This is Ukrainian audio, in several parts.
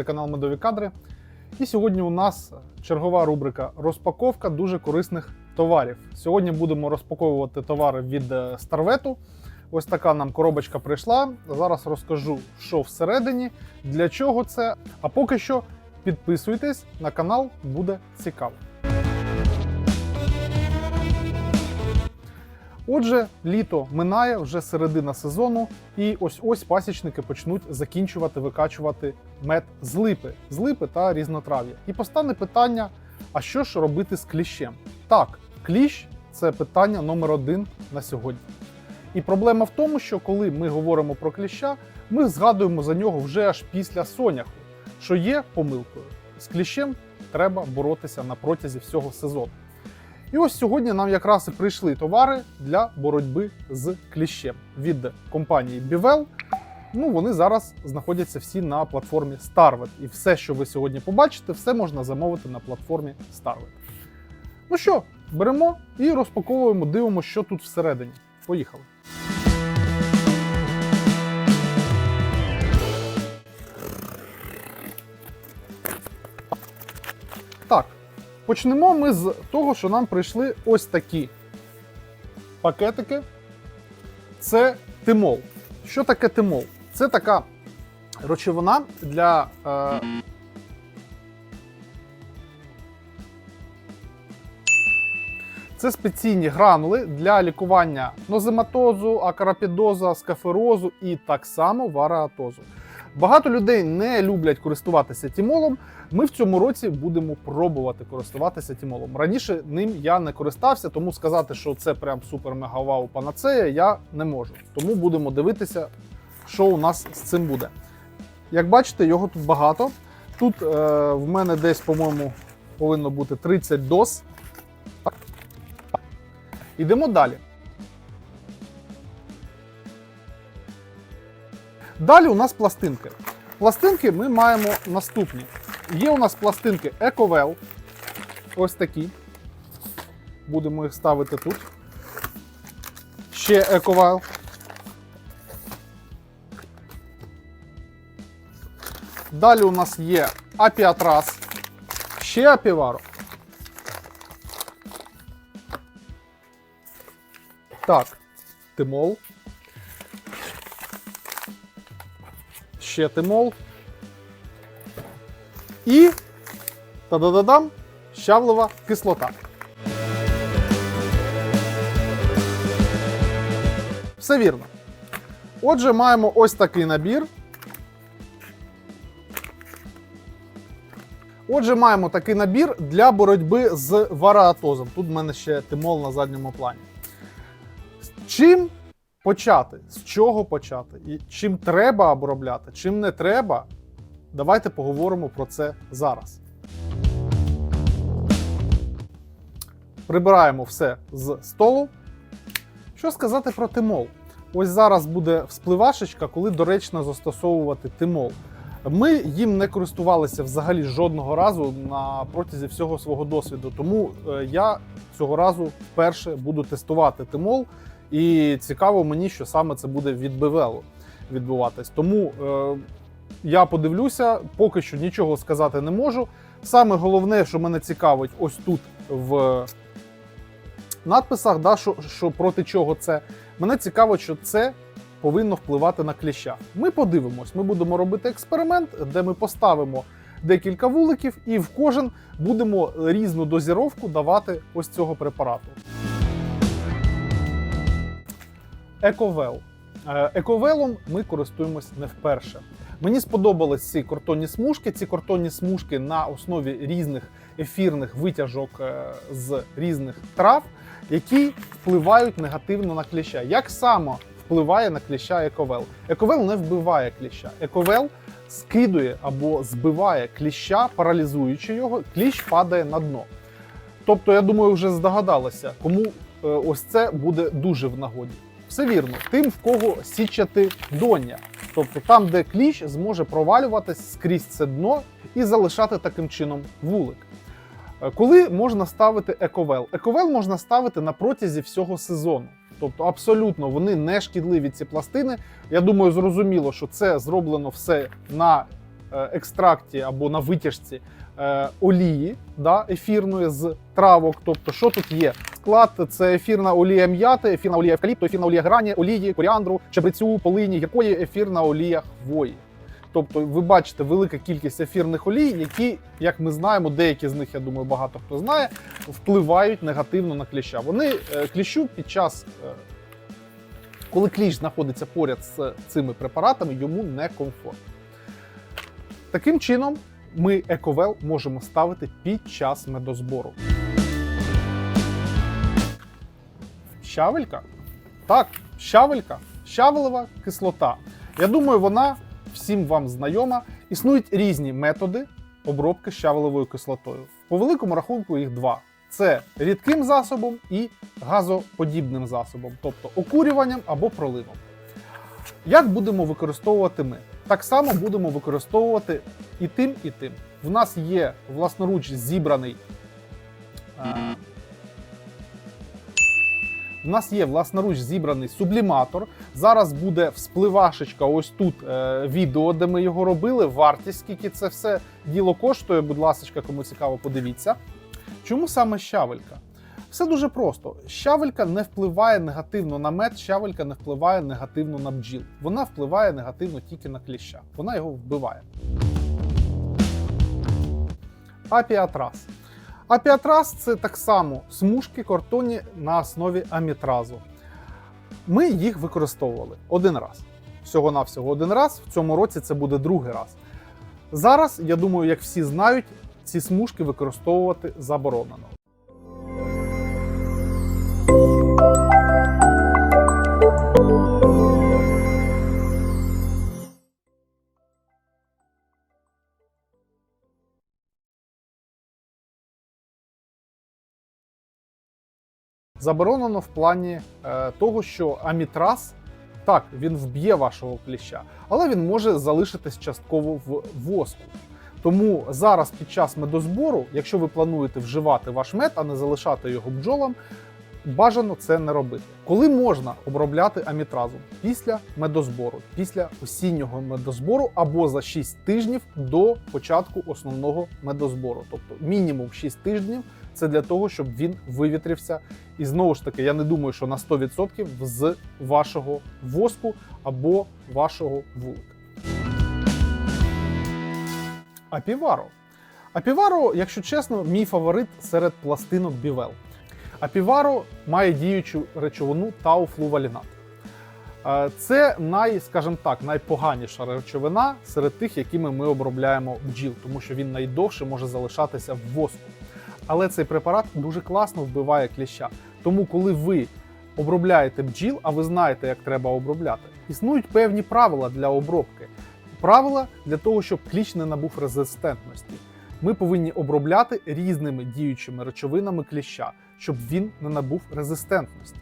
Це канал Медові Кадри. І сьогодні у нас чергова рубрика розпаковка дуже корисних товарів. Сьогодні будемо розпаковувати товари від е, Старвету. Ось така нам коробочка прийшла. Зараз розкажу, що всередині, для чого це. А поки що підписуйтесь на канал, буде цікаво. Отже, літо минає вже середина сезону, і ось ось пасічники почнуть закінчувати викачувати мед з липи, з липи та різнотрав'я. І постане питання: а що ж робити з кліщем? Так, кліщ це питання номер один на сьогодні. І проблема в тому, що коли ми говоримо про кліща, ми згадуємо за нього вже аж після соняху, що є помилкою. З кліщем треба боротися на протязі всього сезону. І ось сьогодні нам якраз і прийшли товари для боротьби з кліщем від компанії Bivel. Ну, вони зараз знаходяться всі на платформі Starvet. І все, що ви сьогодні побачите, все можна замовити на платформі Starvet. Ну що, беремо і розпаковуємо, дивимося, що тут всередині. Поїхали. Почнемо ми з того, що нам прийшли ось такі пакетики. Це тимол. Що таке тимол? Це така речовина для. Е... Це спеційні гранули для лікування нозематозу, акарапідоза, скаферозу і так само вараатозу. Багато людей не люблять користуватися тімолом. Ми в цьому році будемо пробувати користуватися тімолом. Раніше ним я не користався, тому сказати, що це прям супер мега вау панацея, я не можу. Тому будемо дивитися, що у нас з цим буде. Як бачите, його тут багато. Тут е, в мене десь, по-моєму, повинно бути 30 доз. Ідемо далі. Далі у нас пластинки. Пластинки ми маємо наступні. Є у нас пластинки Ecovel. Ось такі. Будемо їх ставити тут. Ще Ecovel. Далі у нас є Апіатрас. Ще Апіваро. Так, Тимол. Ще тимол. І та-да-да-дам, щавлова кислота. Все вірно. Отже, маємо ось такий набір. Отже, маємо такий набір для боротьби з вараатозом. Тут в мене ще тимол на задньому плані. Чим почати? З чого почати? І чим треба обробляти, чим не треба? Давайте поговоримо про це зараз. Прибираємо все з столу. Що сказати про тимол? Ось зараз буде вспливашечка, коли доречно застосовувати тимол. Ми їм не користувалися взагалі жодного разу на протязі всього свого досвіду. Тому е, я цього разу вперше буду тестувати тимол. І цікаво мені, що саме це буде від Бевелу відбуватись. Тому е, я подивлюся, поки що нічого сказати не можу. Саме головне, що мене цікавить, ось тут в надписах, да, що, що проти чого це. Мене цікавить, що це повинно впливати на кліща. Ми подивимось, ми будемо робити експеримент, де ми поставимо декілька вуликів, і в кожен будемо різну дозіровку давати ось цього препарату. Ековел. Е, Ековелом ми користуємось не вперше. Мені сподобались ці картонні смужки. Ці картонні смужки на основі різних ефірних витяжок е, з різних трав, які впливають негативно на кліща. Як саме впливає на кліща ековел? Ековел не вбиває кліща. Ековел скидує або збиває кліща, паралізуючи його, кліщ падає на дно. Тобто, я думаю, вже здогадалися, кому е, ось це буде дуже в нагоді. Все вірно, тим, в кого січати доння. Тобто там, де кліщ зможе провалюватись скрізь це дно і залишати таким чином вулик. Е, Коли можна ставити ековел? Ековел можна ставити на протязі всього сезону. Тобто, абсолютно вони не шкідливі ці пластини. Я думаю, зрозуміло, що це зроблено все на екстракті або на витяжці е, олії да, ефірної з травок. Тобто, що тут є? Склад це ефірна олія м'яти, ефірна олія евкаліпту, ефірна олія грані, олії, коріандру, чебрецю, полині, гіркої, ефірна олія хвої. Тобто, ви бачите велика кількість ефірних олій, які, як ми знаємо, деякі з них, я думаю, багато хто знає, впливають негативно на кліща. Вони е, кліщу під час, е, коли кліщ знаходиться поряд з цими препаратами, йому некомфортно. Таким чином, ми ековел можемо ставити під час медозбору. Щавелька? Так, щавелька, щавелева кислота. Я думаю, вона всім вам знайома. Існують різні методи обробки щавелевою кислотою. По великому рахунку їх два: це рідким засобом і газоподібним засобом, тобто окурюванням або проливом. Як будемо використовувати ми? Так само будемо використовувати і тим, і тим. В нас є власноруч зібраний. е, в нас є власноруч зібраний субліматор. Зараз буде вспливашечка ось тут е, відео, де ми його робили. Вартість, скільки це все діло коштує. Будь ласка, кому цікаво, подивіться. Чому саме щавелька? Все дуже просто. Щавелька не впливає негативно на мед, щавелька не впливає негативно на бджіл. Вона впливає негативно тільки на кліща. Вона його вбиває. Апіатрас. Апіатрас це так само смужки картонні на основі амітразу. Ми їх використовували один раз. Всього-навсього один раз. В цьому році це буде другий раз. Зараз, я думаю, як всі знають, ці смужки використовувати заборонено. Заборонено в плані е, того, що амітраз так він вб'є вашого кліща, але він може залишитись частково в воску. Тому зараз під час медозбору, якщо ви плануєте вживати ваш мед, а не залишати його бджолам, бажано це не робити. Коли можна обробляти амітразом? Після медозбору, після осіннього медозбору або за 6 тижнів до початку основного медозбору. Тобто мінімум 6 тижнів це для того, щоб він вивітрився. І знову ж таки, я не думаю, що на 100% з вашого воску або вашого вулика. Апіваро. Апіваро, якщо чесно, мій фаворит серед пластинок бівел. Апіваро має діючу речовину тауфлувалінат. Е, Це най, скажімо так, найпоганіша речовина серед тих, якими ми обробляємо бджіл, тому що він найдовше може залишатися в воску. Але цей препарат дуже класно вбиває кліща. Тому, коли ви обробляєте бджіл, а ви знаєте, як треба обробляти, існують певні правила для обробки. Правила для того, щоб кліщ не набув резистентності. Ми повинні обробляти різними діючими речовинами кліща, щоб він не набув резистентності.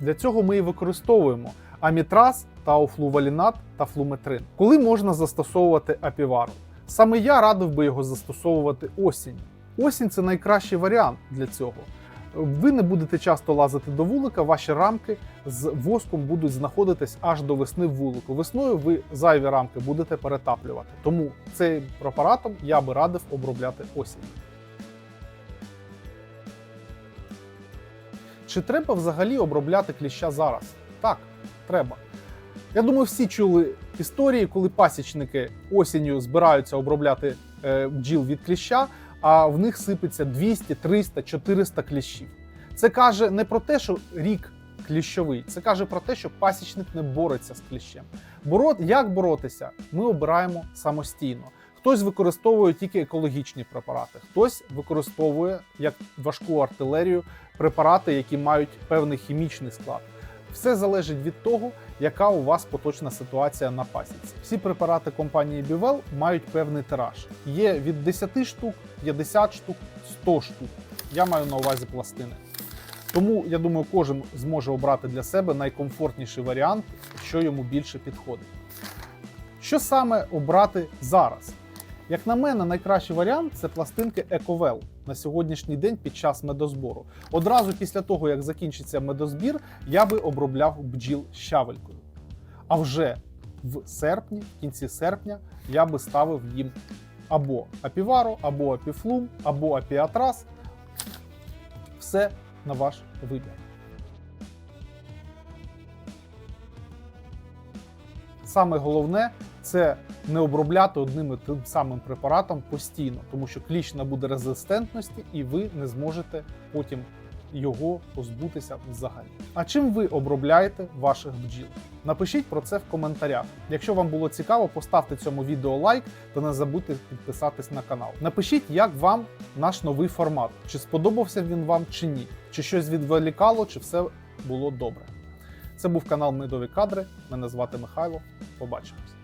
Для цього ми і використовуємо амітраз, тауфлувалінат та флуметрин. Коли можна застосовувати апівару? Саме я радив би його застосовувати осінь. Осінь це найкращий варіант для цього. Ви не будете часто лазити до вулика, ваші рамки з воском будуть знаходитись аж до весни в вулику. Весною ви зайві рамки будете перетаплювати. Тому цим препаратом я би радив обробляти осінь. Чи треба взагалі обробляти кліща зараз? Так, треба. Я думаю, всі чули історії, коли пасічники осінню збираються обробляти е, бджіл від кліща, а в них сипеться 200, 300, 400 кліщів. Це каже не про те, що рік кліщовий, це каже про те, що пасічник не бореться з кліщем. Боро... Як боротися? Ми обираємо самостійно. Хтось використовує тільки екологічні препарати, хтось використовує як важку артилерію препарати, які мають певний хімічний склад. Все залежить від того, яка у вас поточна ситуація на пасіці. Всі препарати компанії Бівел мають певний тираж. Є від 10 штук, 50 штук, 100 штук. Я маю на увазі пластини. Тому я думаю, кожен зможе обрати для себе найкомфортніший варіант, що йому більше підходить. Що саме обрати зараз? Як на мене, найкращий варіант це пластинки Ековел на сьогоднішній день під час медозбору. Одразу після того, як закінчиться медозбір, я би обробляв бджіл щавелькою. А вже в серпні, в кінці серпня, я би ставив їм або апіваро, або апіфлум, або апіатрас. Все на ваш вибір. Саме головне це не обробляти одним і тим самим препаратом постійно, тому що кліщ набуде резистентності, і ви не зможете потім його позбутися взагалі. А чим ви обробляєте ваших бджіл? Напишіть про це в коментарях. Якщо вам було цікаво, поставте цьому відео лайк та не забудьте підписатись на канал. Напишіть, як вам наш новий формат, чи сподобався він вам чи ні, чи щось відволікало, чи все було добре. Це був канал Медові кадри. Мене звати Михайло. Побачимось.